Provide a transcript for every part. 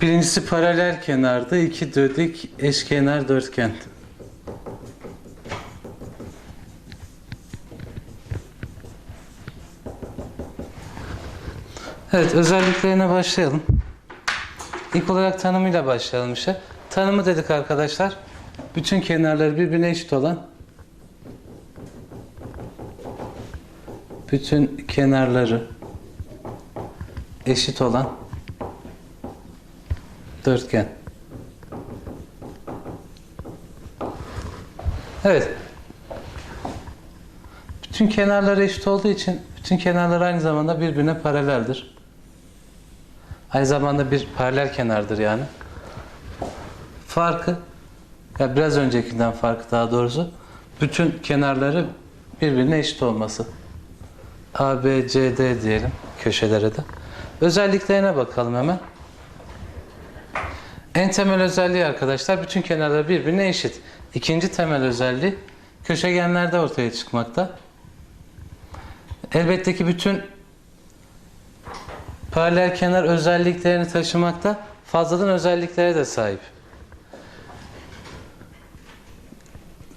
Birincisi paralel kenardı. iki dedik eşkenar dörtgen. Evet özelliklerine başlayalım. İlk olarak tanımıyla başlayalım işe. Tanımı dedik arkadaşlar. Bütün kenarları birbirine eşit olan bütün kenarları eşit olan dörtgen. Evet. Bütün kenarları eşit olduğu için bütün kenarlar aynı zamanda birbirine paraleldir. Aynı zamanda bir paralel kenardır yani. Farkı ya biraz öncekinden farkı daha doğrusu bütün kenarları birbirine eşit olması. A, B, C, D diyelim köşelere de. Özelliklerine bakalım hemen. En temel özelliği arkadaşlar bütün kenarlar birbirine eşit. İkinci temel özelliği köşegenlerde ortaya çıkmakta. Elbette ki bütün paralel kenar özelliklerini taşımakta fazladan özelliklere de sahip.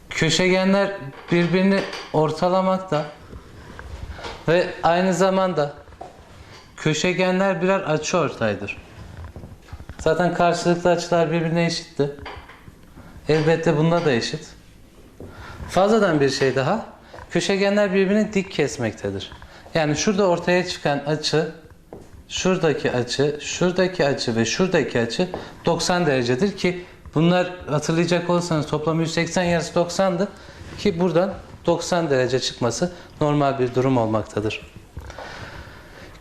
Köşegenler birbirini ortalamakta ve aynı zamanda köşegenler birer açıortaydır. Zaten karşılıklı açılar birbirine eşitti. Elbette bunda da eşit. Fazladan bir şey daha. Köşegenler birbirini dik kesmektedir. Yani şurada ortaya çıkan açı, şuradaki açı, şuradaki açı ve şuradaki açı 90 derecedir ki bunlar hatırlayacak olursanız toplam 180 yarısı 90'dı ki buradan 90 derece çıkması normal bir durum olmaktadır.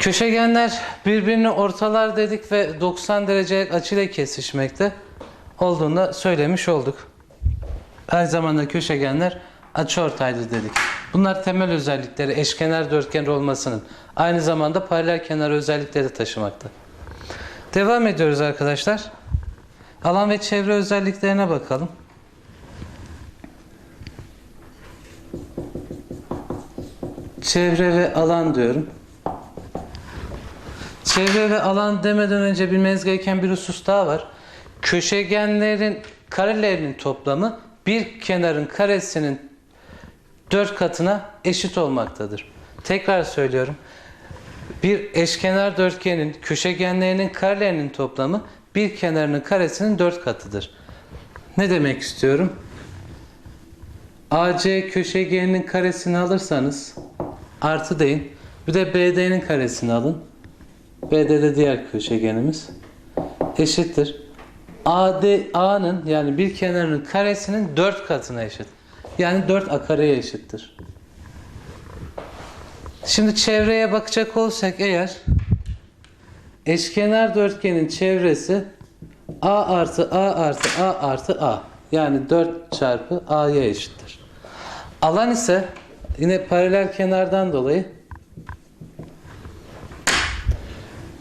Köşegenler birbirini ortalar dedik ve 90 derece açıyla kesişmekte olduğunu da söylemiş olduk. Aynı zamanda köşegenler açıortaylı dedik. Bunlar temel özellikleri eşkenar dörtgen olmasının aynı zamanda paralel kenar özellikleri de taşımakta. Devam ediyoruz arkadaşlar. Alan ve çevre özelliklerine bakalım. Çevre ve alan diyorum. Çevre ve alan demeden önce bilmeniz gereken bir husus daha var. Köşegenlerin karelerinin toplamı bir kenarın karesinin dört katına eşit olmaktadır. Tekrar söylüyorum. Bir eşkenar dörtgenin köşegenlerinin karelerinin toplamı bir kenarının karesinin dört katıdır. Ne demek istiyorum? AC köşegeninin karesini alırsanız artı deyin. Bir de BD'nin karesini alın. BD de diğer köşegenimiz. Eşittir. AD A'nın yani bir kenarının karesinin 4 katına eşit. Yani 4 A kareye eşittir. Şimdi çevreye bakacak olsak eğer eşkenar dörtgenin çevresi A artı A artı A artı A. Yani 4 çarpı A'ya eşittir. Alan ise yine paralel kenardan dolayı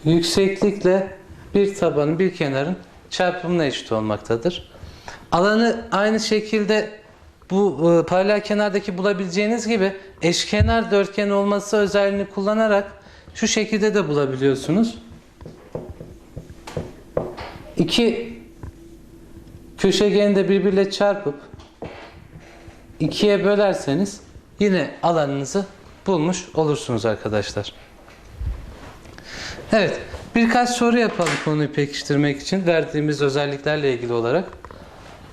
yükseklikle bir tabanın bir kenarın çarpımına eşit olmaktadır. Alanı aynı şekilde bu e, paralel kenardaki bulabileceğiniz gibi eşkenar dörtgen olması özelliğini kullanarak şu şekilde de bulabiliyorsunuz. İki köşegeni de birbiriyle çarpıp ikiye bölerseniz yine alanınızı bulmuş olursunuz arkadaşlar. Evet, birkaç soru yapalım konuyu pekiştirmek için verdiğimiz özelliklerle ilgili olarak.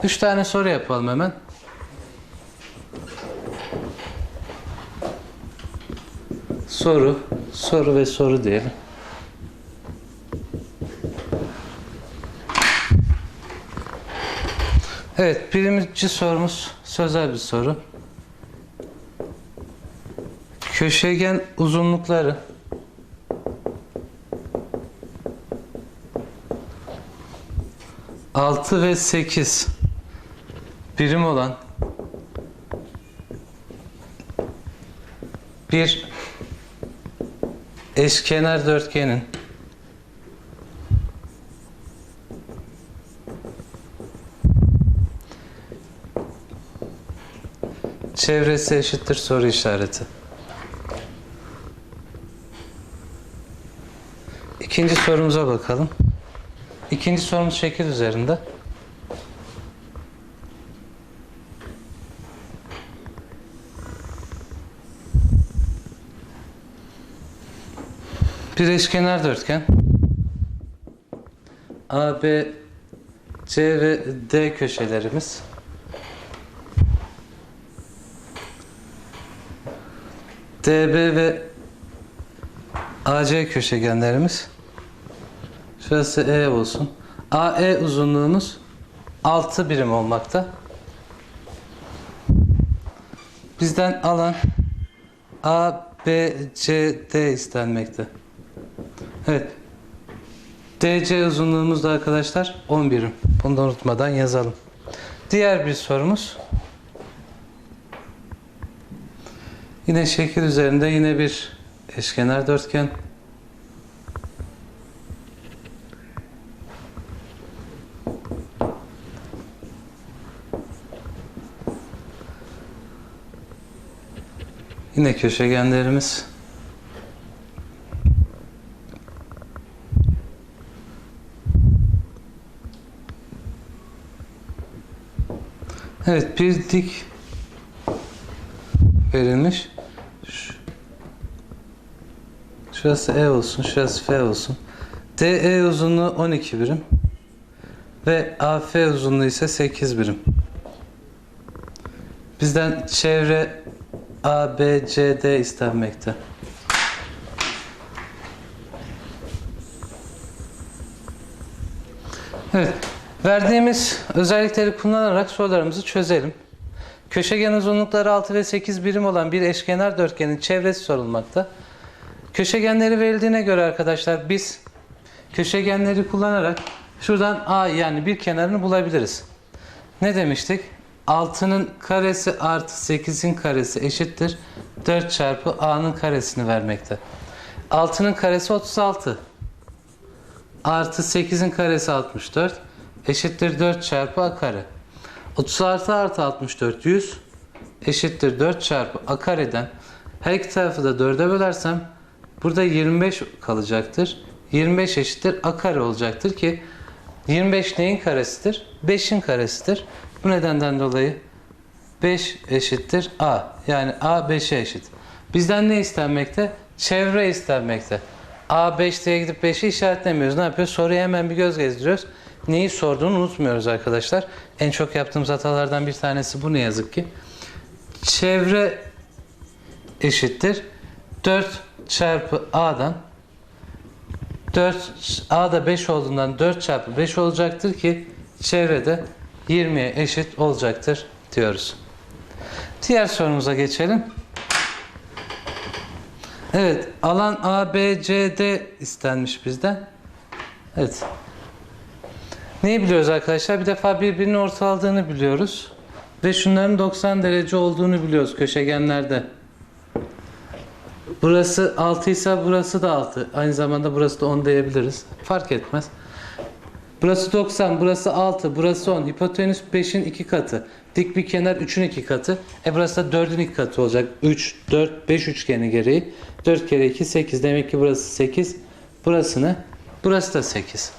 Üç tane soru yapalım hemen. Soru, soru ve soru diyelim. Evet, birinci sorumuz sözel bir soru. Köşegen uzunlukları altı ve sekiz birim olan bir eşkenar dörtgenin çevresi eşittir soru işareti. İkinci sorumuza bakalım. İkinci sorumuz şekil üzerinde. Bir eşkenar dörtgen. A, B, C ve D köşelerimiz. DB ve AC köşegenlerimiz. Şurası E olsun. AE uzunluğumuz 6 birim olmakta. Bizden alan A, B, C, D istenmekte. Evet. DC uzunluğumuz da arkadaşlar 10 birim. Bunu da unutmadan yazalım. Diğer bir sorumuz. Yine şekil üzerinde yine bir eşkenar dörtgen. Yine köşegenlerimiz. Evet bir dik verilmiş. Şu- Şurası E olsun, şurası F olsun. DE uzunluğu 12 birim. Ve AF uzunluğu ise 8 birim. Bizden çevre A, B, C, D istenmekte. Evet. Verdiğimiz özellikleri kullanarak sorularımızı çözelim. Köşegen uzunlukları 6 ve 8 birim olan bir eşkenar dörtgenin çevresi sorulmakta. Köşegenleri verildiğine göre arkadaşlar biz köşegenleri kullanarak şuradan A yani bir kenarını bulabiliriz. Ne demiştik? 6'nın karesi artı 8'in karesi eşittir 4 çarpı A'nın karesini vermekte. 6'nın karesi 36 artı 8'in karesi 64 eşittir 4 çarpı A kare. 36 artı 64 100 eşittir 4 çarpı A kareden her iki tarafı da 4'e bölersem burada 25 kalacaktır. 25 eşittir A kare olacaktır ki 25 neyin karesidir? 5'in karesidir. Bu nedenden dolayı 5 eşittir A. Yani A 5'e eşit. Bizden ne istenmekte? Çevre istenmekte. A 5 diye gidip 5'i işaretlemiyoruz. Ne yapıyoruz? Soruya hemen bir göz gezdiriyoruz. Neyi sorduğunu unutmuyoruz arkadaşlar. En çok yaptığımız hatalardan bir tanesi bu ne yazık ki. Çevre eşittir. 4 çarpı A'dan 4 A'da 5 olduğundan 4 çarpı 5 olacaktır ki çevrede 20'ye eşit olacaktır diyoruz. Diğer sorumuza geçelim. Evet, alan ABCD istenmiş bizden. Evet. Neyi biliyoruz arkadaşlar? Bir defa birbirini ortaladığını biliyoruz. Ve şunların 90 derece olduğunu biliyoruz köşegenlerde. Burası 6 ise burası da 6. Aynı zamanda burası da 10 diyebiliriz. Fark etmez. Burası 90, burası 6, burası 10. Hipotenüs 5'in 2 katı. Dik bir kenar 3'ün 2 katı. E burası da 4'ün 2 katı olacak. 3, 4, 5 üçgeni gereği. 4 kere 2, 8. Demek ki burası 8. Burası ne? Burası da 8.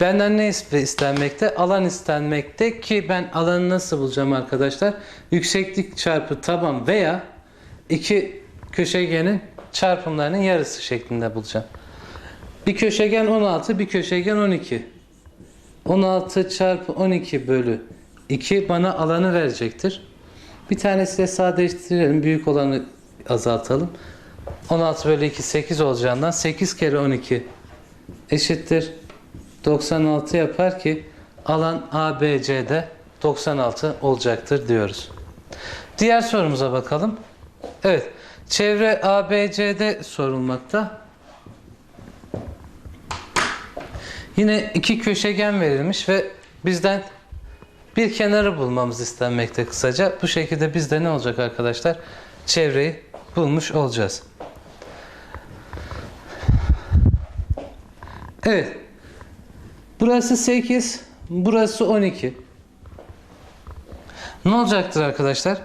Benden ne is- istenmekte? Alan istenmekte ki ben alanı nasıl bulacağım arkadaşlar? Yükseklik çarpı taban veya iki köşegenin çarpımlarının yarısı şeklinde bulacağım. Bir köşegen 16, bir köşegen 12. 16 çarpı 12 bölü 2 bana alanı verecektir. Bir tanesiyle sadeleştirelim. Büyük olanı azaltalım. 16 bölü 2 8 olacağından 8 kere 12 eşittir 96 yapar ki alan ABC'de 96 olacaktır diyoruz. Diğer sorumuza bakalım. Evet. Çevre ABC'de sorulmakta. Yine iki köşegen verilmiş ve bizden bir kenarı bulmamız istenmekte kısaca. Bu şekilde bizde ne olacak arkadaşlar? Çevreyi bulmuş olacağız. Evet. Burası 8, burası 12. Ne olacaktır arkadaşlar?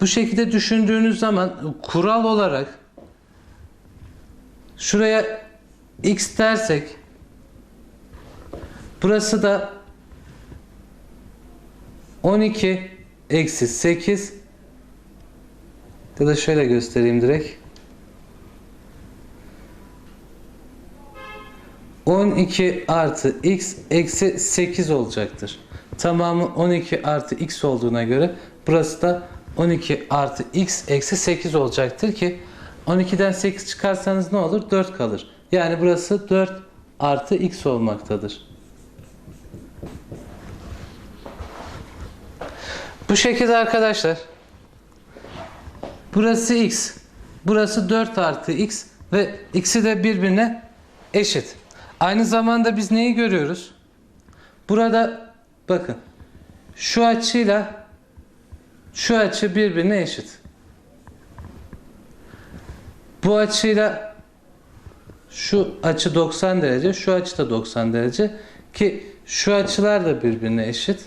Bu şekilde düşündüğünüz zaman kural olarak şuraya x dersek Burası da 12 eksi 8 ya da şöyle göstereyim direkt. 12 artı x eksi 8 olacaktır. Tamamı 12 artı x olduğuna göre burası da 12 artı x eksi 8 olacaktır ki 12'den 8 çıkarsanız ne olur? 4 kalır. Yani burası 4 artı x olmaktadır. Bu şekilde arkadaşlar burası x burası 4 artı x ve ikisi de birbirine eşit. Aynı zamanda biz neyi görüyoruz? Burada bakın şu açıyla şu açı birbirine eşit. Bu açıyla şu açı 90 derece, şu açı da 90 derece ki şu açılar da birbirine eşit.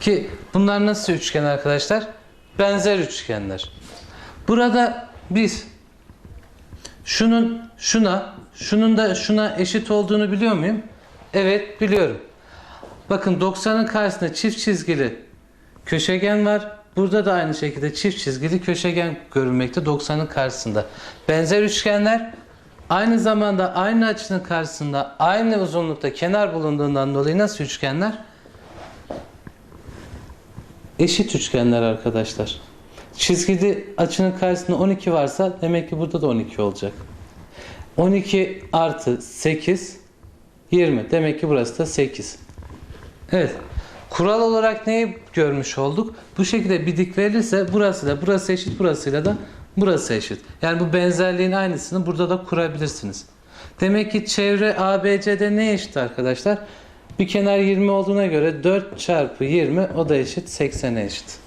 Ki bunlar nasıl üçgen arkadaşlar? Benzer üçgenler. Burada biz şunun şuna, şunun da şuna eşit olduğunu biliyor muyum? Evet biliyorum. Bakın 90'ın karşısında çift çizgili köşegen var. Burada da aynı şekilde çift çizgili köşegen görülmekte 90'ın karşısında. Benzer üçgenler aynı zamanda aynı açının karşısında aynı uzunlukta kenar bulunduğundan dolayı nasıl üçgenler? Eşit üçgenler arkadaşlar. Çizgili açının karşısında 12 varsa demek ki burada da 12 olacak. 12 artı 8 20. Demek ki burası da 8. Evet. Kural olarak neyi görmüş olduk? Bu şekilde bir dik verilirse burası da burası eşit burasıyla da burası eşit. Yani bu benzerliğin aynısını burada da kurabilirsiniz. Demek ki çevre ABC'de ne eşit arkadaşlar? Bir kenar 20 olduğuna göre 4 çarpı 20 o da eşit 80'e eşit.